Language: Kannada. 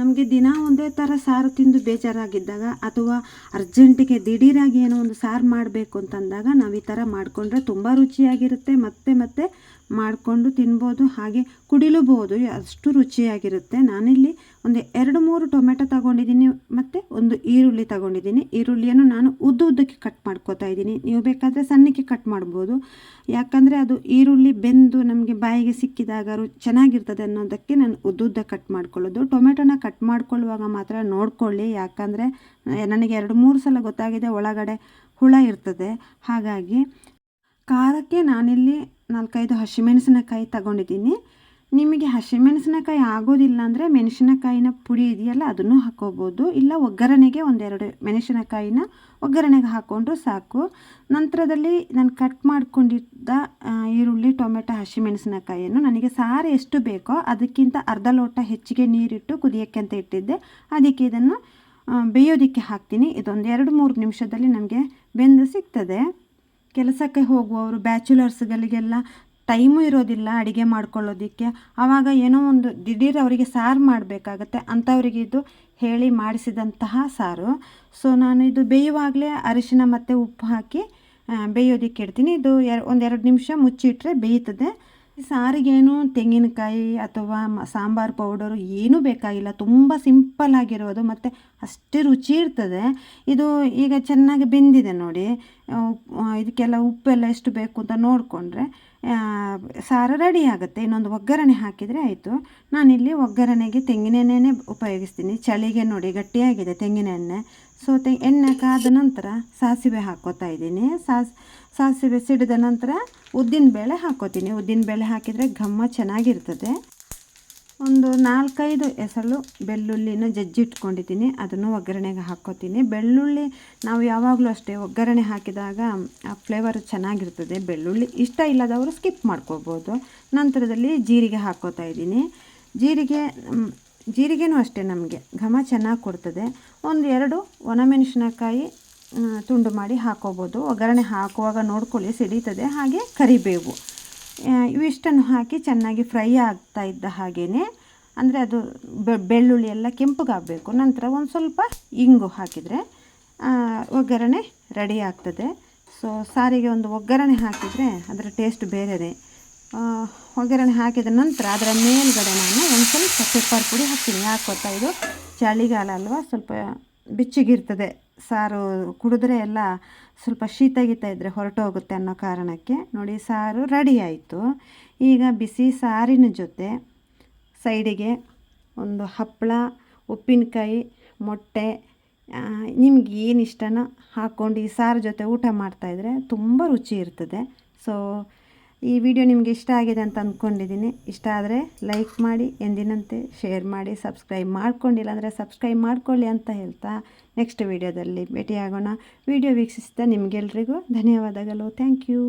ನಮಗೆ ದಿನ ಒಂದೇ ಥರ ಸಾರು ತಿಂದು ಬೇಜಾರಾಗಿದ್ದಾಗ ಅಥವಾ ಅರ್ಜೆಂಟಿಗೆ ದಿಢೀರಾಗಿ ಏನೋ ಒಂದು ಸಾರು ಮಾಡಬೇಕು ಅಂತಂದಾಗ ನಾವು ಈ ಥರ ಮಾಡಿಕೊಂಡ್ರೆ ತುಂಬ ರುಚಿಯಾಗಿರುತ್ತೆ, ಮತ್ತೆ ಮತ್ತೆ ಮಾಡಿಕೊಂಡು ತಿನ್ಬೋದು. ಹಾಗೆ ಕುಡಿಲೂಬಹುದು, ಅಷ್ಟು ರುಚಿಯಾಗಿರುತ್ತೆ. ನಾನಿಲ್ಲಿ ಒಂದು ಎರಡು ಮೂರು ಟೊಮೆಟೊ ತಗೊಂಡಿದ್ದೀನಿ ಮತ್ತು ಒಂದು ಈರುಳ್ಳಿ ತಗೊಂಡಿದ್ದೀನಿ. ಈರುಳ್ಳಿಯನ್ನು ನಾನು ಉದ್ದ ಉದ್ದಕ್ಕೆ ಕಟ್ ಮಾಡ್ಕೋತಾ ಇದ್ದೀನಿ. ನೀವು ಬೇಕಾದರೆ ಸಣ್ಣಕ್ಕೆ ಕಟ್ ಮಾಡ್ಬೋದು. ಯಾಕಂದರೆ ಅದು ಈರುಳ್ಳಿ ಬೆಂದು ನಮಗೆ ಬಾಯಿಗೆ ಸಿಕ್ಕಿದಾಗ ರು ಚೆನ್ನಾಗಿರ್ತದೆ ಅನ್ನೋದಕ್ಕೆ ನಾನು ಉದ್ದುದ್ದ ಕಟ್ ಮಾಡ್ಕೊಳ್ಳೋದು. ಟೊಮೆಟೊನ ಕಟ್ ಮಾಡ್ಕೊಳ್ಳುವಾಗ ಮಾತ್ರ ನೋಡ್ಕೊಳ್ಳಿ. ಯಾಕಂದರೆ ನನಗೆ ಎರಡು ಮೂರು ಸಲ ಗೊತ್ತಾಗಿದೆ ಒಳಗಡೆ ಹುಳ ಇರ್ತದೆ. ಹಾಗಾಗಿ, ಖಾರಕ್ಕೆ ನಾನಿಲ್ಲಿ ನಾಲ್ಕೈದು ಹಸಿಮೆಣಸಿನಕಾಯಿ ತಗೊಂಡಿದ್ದೀನಿ. ನಿಮಗೆ ಹಸಿಮೆಣಸಿನಕಾಯಿ ಆಗೋದಿಲ್ಲ ಅಂದರೆ ಮೆಣಸಿನಕಾಯಿನ ಪುಡಿ ಇದೆಯಲ್ಲ ಅದನ್ನು ಹಾಕೋಬೋದು. ಇಲ್ಲ ಒಗ್ಗರಣೆಗೆ ಒಂದೆರಡು ಮೆಣಸಿನಕಾಯಿನ ಒಗ್ಗರಣೆಗೆ ಹಾಕ್ಕೊಂಡ್ರು ಸಾಕು. ನಂತರದಲ್ಲಿ ನಾನು ಕಟ್ ಮಾಡಿಕೊಂಡಿದ್ದ ಈರುಳ್ಳಿ, ಟೊಮೆಟೊ ಹಸಿಮೆಣಸಿನಕಾಯಿಯನ್ನು ನನಗೆ ಸಾರು ಎಷ್ಟು ಬೇಕೋ ಅದಕ್ಕಿಂತ ಅರ್ಧ ಲೋಟ ಹೆಚ್ಚಿಗೆ ನೀರಿಟ್ಟು ಕುದಿಯೋಕ್ಕೆ ಅಂತ ಇಟ್ಟಿದ್ದೆ. ಅದಕ್ಕೆ ಇದನ್ನು ಬೇಯೋದಕ್ಕೆ ಹಾಕ್ತೀನಿ. ಇದೊಂದು ಎರಡು ಮೂರು ನಿಮಿಷದಲ್ಲಿ ನಮಗೆ ಬೆಂದು ಸಿಗ್ತದೆ. ಕೆಲಸಕ್ಕೆ ಹೋಗುವವರು ಬ್ಯಾಚುಲರ್ಸ್ಗಳಿಗೆಲ್ಲ ಟೈಮು ಇರೋದಿಲ್ಲ, ಅಡುಗೆ ಮಾಡ್ಕೊಳ್ಳೋದಕ್ಕೆ. ಆವಾಗ ಏನೋ ಒಂದು ದಿಢೀರ್ ಅವರಿಗೆ ಸಾರು ಮಾಡಬೇಕಾಗತ್ತೆ ಅಂಥವರಿಗೆ ಇದು ಹೇಳಿ ಮಾಡಿಸಿದಂತಹ ಸಾರು. ಸೊ, ನಾನು ಇದು ಬೇಯುವಾಗಲೇ ಅರಿಶಿನ ಮತ್ತು ಉಪ್ಪು ಹಾಕಿ ಬೇಯೋದಕ್ಕೆ ಇಡ್ತೀನಿ. ಇದು ಎರ, ಒಂದೆರಡು ನಿಮಿಷ ಮುಚ್ಚಿಟ್ರೆ ಬೇಯ್ತದೆ. ಸಾರಿಗೇನು ತೆಂಗಿನಕಾಯಿ ಅಥವಾ ಸಾಂಬಾರು ಪೌಡರು ಏನೂ ಬೇಕಾಗಿಲ್ಲ. ತುಂಬ ಸಿಂಪಲ್ ಆಗಿರೋದು ಮತ್ತು ಅಷ್ಟೇ ರುಚಿ ಇರ್ತದೆ. ಇದು ಈಗ ಚೆನ್ನಾಗಿ ಬೆಂದಿದೆ ನೋಡಿ. ಇದಕ್ಕೆಲ್ಲ ಉಪ್ಪೆಲ್ಲ ಎಷ್ಟು ಬೇಕು ಅಂತ ನೋಡಿಕೊಂಡ್ರೆ ಸಾರು ರೆಡಿ ಆಗುತ್ತೆ. ಇನ್ನೊಂದು ಒಗ್ಗರಣೆ ಹಾಕಿದರೆ ಆಯಿತು. ನಾನಿಲ್ಲಿ ಒಗ್ಗರಣೆಗೆ ತೆಂಗಿನೆಣ್ಣೆನೇ ಉಪಯೋಗಿಸ್ತೀನಿ. ಚಳಿಗೆ ನೋಡಿ ಗಟ್ಟಿಯಾಗಿದೆ ತೆಂಗಿನೆಣ್ಣೆ ಸೊ ತೆ ಎಣ್ಣೆ ಕಾದ ನಂತರ ಸಾಸಿವೆ ಹಾಕೋತಾ ಇದ್ದೀನಿ. ಸಾಸ್, ಸಾಸಿವೆ ಸಿಡಿದ ನಂತರ ಉದ್ದಿನಬೇಳೆ ಹಾಕೋತೀನಿ. ಉದ್ದಿನಬೇಳೆ ಹಾಕಿದರೆ ಘಮ್ಮ ಚೆನ್ನಾಗಿರ್ತದೆ. ಒಂದು ನಾಲ್ಕೈದು ಎಸಳು ಬೆಳ್ಳುಳ್ಳಿನ ಜಜ್ಜಿಟ್ಕೊಂಡಿದ್ದೀನಿ. ಅದನ್ನು ಒಗ್ಗರಣೆಗೆ ಹಾಕ್ಕೋತೀನಿ ಬೆಳ್ಳುಳ್ಳಿ ನಾವು ಯಾವಾಗಲೂ ಅಷ್ಟೇ ಒಗ್ಗರಣೆ ಹಾಕಿದಾಗ ಆ ಫ್ಲೇವರ್ ಚೆನ್ನಾಗಿರ್ತದೆ. ಬೆಳ್ಳುಳ್ಳಿ ಇಷ್ಟ ಇಲ್ಲದವರು ಸ್ಕಿಪ್ ಮಾಡ್ಕೋಬೋದು. ನಂತರದಲ್ಲಿ ಜೀರಿಗೆ ಹಾಕ್ಕೋತಾ ಇದ್ದೀನಿ. ಜೀರಿಗೆ ಜೀರಿಗೆನೂ ಅಷ್ಟೇ ನಮಗೆ. ಘಮ ಚೆನ್ನಾಗಿ ಕೊಡ್ತದೆ. ಒಂದು ಎರಡು ಒಣಮೆಣಸಿನಕಾಯಿ ತುಂಡು ಮಾಡಿ ಹಾಕೋಬೋದು. ಒಗ್ಗರಣೆ ಹಾಕುವಾಗ ನೋಡ್ಕೊಳ್ಳಿ ಸಿಡಿತದೆ. ಹಾಗೆ ಕರಿಬೇವು. ಇವಿಷ್ಟನ್ನು ಹಾಕಿ ಚೆನ್ನಾಗಿ ಫ್ರೈ ಆಗ್ತಾ ಇದ್ದ ಹಾಗೆಯೇ ಅಂದರೆ ಅದು ಬೆಳ್ಳುಳ್ಳಿ ಎಲ್ಲ ಕೆಂಪಗಾಗಬೇಕು. ನಂತರ ಒಂದು ಸ್ವಲ್ಪ ಇಂಗು ಹಾಕಿದರೆ ಒಗ್ಗರಣೆ ರೆಡಿ ಆಗ್ತದೆ. ಸೊ ಸಾರಿಗೆ ಒಂದು ಒಗ್ಗರಣೆ ಹಾಕಿದರೆ ಅದರ ಟೇಸ್ಟ್ ಬೇರೆಯೇ ಒಗ್ಗರಣೆ ಹಾಕಿದ ನಂತರ ಅದರ ಮೇಲ್ಗಡೆ ನಾನು ಒಂದು ಸ್ವಲ್ಪ ಪೆಪ್ಪರ್ ಪುಡಿ ಹಾಕ್ತೀನಿ. ಯಾಕೆ ಗೊತ್ತಾ ಇದು? ಚಳಿಗಾಲ ಅಲ್ವಾ? ಸ್ವಲ್ಪ ಬೆಚ್ಚಗಿರ್ತದೆ. ಸಾರು ಕುಡಿದ್ರೆ ಎಲ್ಲ ಸ್ವಲ್ಪ ಶೀತ ಗೀತ ಇದ್ದರೆ ಹೊರಟೋಗುತ್ತೆ ಅನ್ನೋ ಕಾರಣಕ್ಕೆ ನೋಡಿ ಸಾರು ರೆಡಿ ಆಯಿತು. ಈಗ ಬಿಸಿ ಸಾರಿನ ಜೊತೆ ಸೈಡಿಗೆ ಒಂದು ಹಪ್ಪಳ ಉಪ್ಪಿನಕಾಯಿ, ಮೊಟ್ಟೆ ನಿಮ್ಗೆ ಏನು ಇಷ್ಟನೋ ಹಾಕ್ಕೊಂಡು ಈ ಸಾರು ಜೊತೆ ಊಟ ಮಾಡ್ತಾಯಿದ್ರೆ ತುಂಬ ರುಚಿ ಇರ್ತದೆ. ಸೊ ಈ ವಿಡಿಯೋ ನಿಮಗೆ ಇಷ್ಟ ಆಗಿದೆ ಅಂತ ಅಂದ್ಕೊಂಡಿದ್ದೀನಿ ಇಷ್ಟ ಆದರೆ ಲೈಕ್ ಮಾಡಿ, ಎಂದಿನಂತೆ ಶೇರ್ ಮಾಡಿ ಸಬ್ಸ್ಕ್ರೈಬ್ ಮಾಡ್ಕೊಂಡಿಲ್ಲ ಅಂದರೆ ಸಬ್ಸ್ಕ್ರೈಬ್ ಮಾಡ್ಕೊಳ್ಳಿ ಅಂತ ಹೇಳ್ತಾ ನೆಕ್ಸ್ಟ್ ವಿಡಿಯೋದಲ್ಲಿ ಭೇಟಿಯಾಗೋಣ. ವಿಡಿಯೋ ವೀಕ್ಷಿಸಿದ ನಿಮಗೆಲ್ರಿಗೂ ಧನ್ಯವಾದಗಳು. Thank you